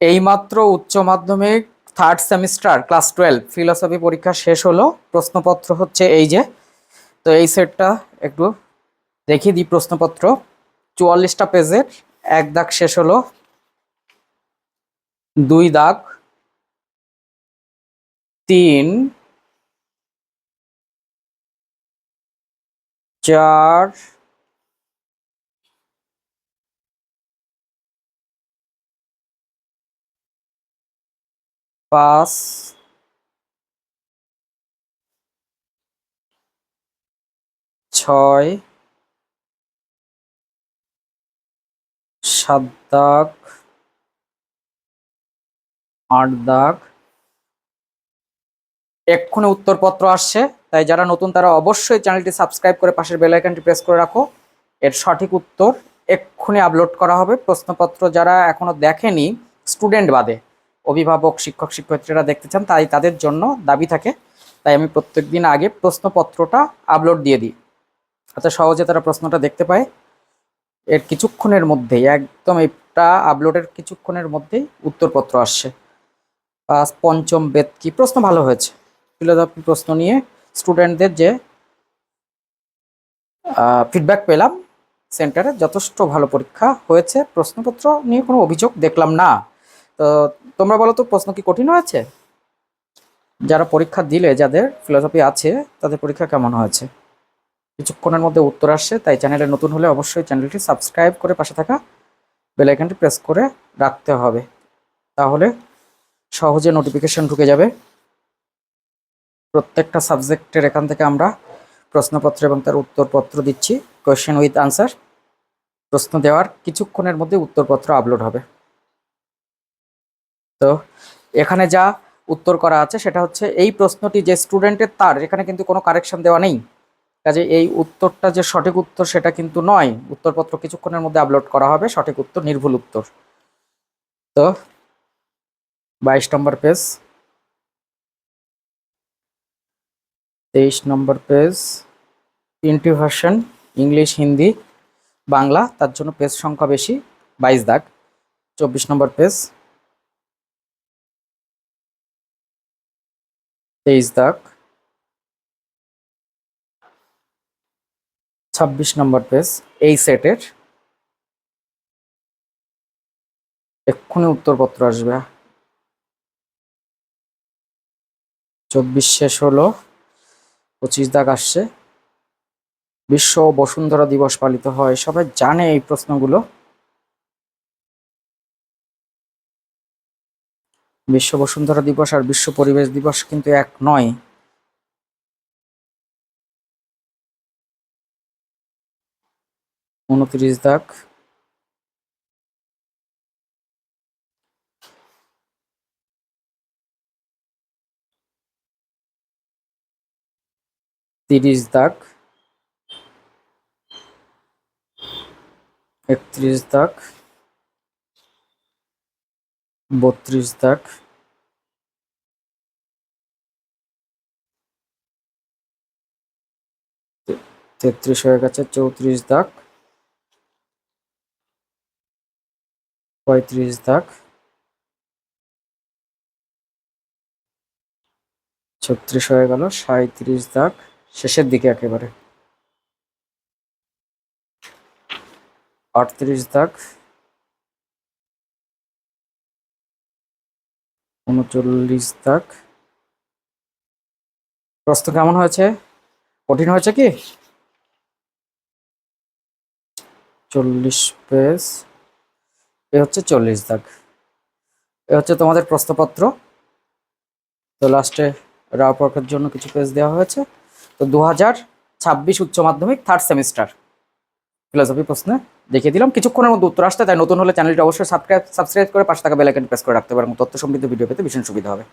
এইমাত্র উচ্চ মাধ্যমিক third semester class twelve philosophy পরীক্ষা শেষ হলো। প্রশ্নপত্র হচ্ছে এই যে, তো এই সেটটা একটু দেখিয়ে দিই প্রশ্নপত্র। চুয়াল্লিশটা পেজের, এক দাগ শেষ হলো, দুই দাগ, তিন, চার পাঁচ। ছয়। সাত দাগ। আট দাগ। এক্ষুনি উত্তরপত্র আসছে, তাই যারা নতুন তারা অবশ্যই চ্যানেলটি সাবস্ক্রাইব করে পাশের বেল আইকনটি প্রেস করে রাখো। এর সঠিক উত্তর এক্ষুনি আপলোড করা হবে। প্রশ্নপত্র যারা এখনও দেখেনি, স্টুডেন্ট বাদে। অভিভাবক, শিক্ষক, শিক্ষয়িত্রীরা দেখতে চান, তাই তাদের জন্য দাবি থাকে। তাই আমি প্রত্যেক দিন আগে প্রশ্নপত্রটা আপলোড দিয়ে দিই। যাতে সহজে তারা প্রশ্নটা দেখতে পায়। এর কিছুক্ষণের মধ্যেই, একদম এটা আপলোডের কিছুক্ষণের মধ্যেই উত্তরপত্র আসছে। পঞ্চম বেদ কি? প্রশ্ন ভালো হয়েছে। ফিলোসফি প্রশ্ন নিয়ে স্টুডেন্টদের যে ফিডব্যাক পেলাম সেন্টারে যথেষ্ট ভালো পরীক্ষা হয়েছে। প্রশ্নপত্র নিয়ে কোনো অভিযোগ দেখলাম না। তো তোমরা বলো তো, প্রশ্ন কি কঠিন হয়েছে যারা পরীক্ষা দিলে, যাদের ফিলোসফি আছে, তাদের পরীক্ষা কেমন হয়েছে? কিছুক্ষণের মধ্যে উত্তর আসছে, তাই চ্যানেলে নতুন হলে অবশ্যই চ্যানেলটি সাবস্ক্রাইব করে পাশে থাকা বেল আইকনটি প্রেস করে রাখতে হবে। তাহলে সহজে নোটিফিকেশন ঢুকে যাবে। প্রত্যেকটা সাবজেক্টের এখান থেকে আমরা প্রশ্নপত্র এবং তার উত্তরপত্র দিচ্ছি কোয়েশ্চেন উইথ আনসার প্রশ্ন দেওয়ার কিছুক্ষণের মধ্যে উত্তরপত্র আপলোড হবে। তো এখানে যা উত্তর করা আছে সেটা হচ্ছে এই প্রশ্নটি যে স্টুডেন্টের তার, এখানে কিন্তু কোনো কারেকশন দেওয়া নেই। কাজে এই উত্তরটা যে সঠিক উত্তর সেটা কিন্তু নয়। উত্তরপত্র কিছুক্ষণের মধ্যে আপলোড করা হবে, সঠিক উত্তর, নির্ভুল উত্তর। তো বাইশ নম্বর পেজ তেইশ নম্বর পেজ তিনটি ভার্সন ইংলিশ হিন্দি বাংলা, তার জন্য পেজ সংখ্যা বেশি, বাইশ দাগ। চব্বিশ নম্বর পেজ তেইশ দাগ। ছাব্বিশ নম্বর পেজ, এই সেটের। এক্ষুনি উত্তরপত্র আসবে। চব্বিশ শেষ হলো, পঁচিশ দাগ আসছে। বিশ্ব বসুন্ধরা দিবস পালিত হয়, সবাই জানে এই প্রশ্নগুলো। বিশ্ব বসুন্ধরা দিবস আর বিশ্ব পরিবেশ দিবস কিন্তু এক নয়। উনত্রিশ দাগ। তিরিশ দাগ। একত্রিশ দাগ। বত্রিশ দাগ। তেত্রিশ হয়ে গেছে, চৌত্রিশ দাগ। পঁয়ত্রিশ দাগ। ছত্রিশ হয়ে গেল সাঁত্রিশ দাগ। শেষের দিকে একেবারে। আটত্রিশ দাগ। উনচল্লিশ দাগ। প্রশ্ন কেমন হয়েছে? কঠিন হয়েছে কি? চল্লিশ পেজ। এ হচ্ছে চল্লিশ দাগ। এ হচ্ছে তোমাদের প্রশ্নপত্র। তো লাস্টে রাওপর্কের জন্য কিছু পেজ দেওয়া হয়েছে। তো দু হাজার ছাব্বিশ উচ্চ মাধ্যমিক থার্ড সেমিস্টার ফিলোসফি প্রশ্নে দেখিয়ে দিলাম। কিছুক্ষণের মধ্যে উত্তর আসতে তাই নতুন হলে চ্যানেলটি অবশ্যই সাবস্ক্রাইব সাবস্ক্রাইব করে পাশে থাকা বেলাইকেন প্রেস করে রাখতে পারেন। তথ্য সমৃদ্ধ ভিডিও পেতে ভীষণ সুবিধা হবে।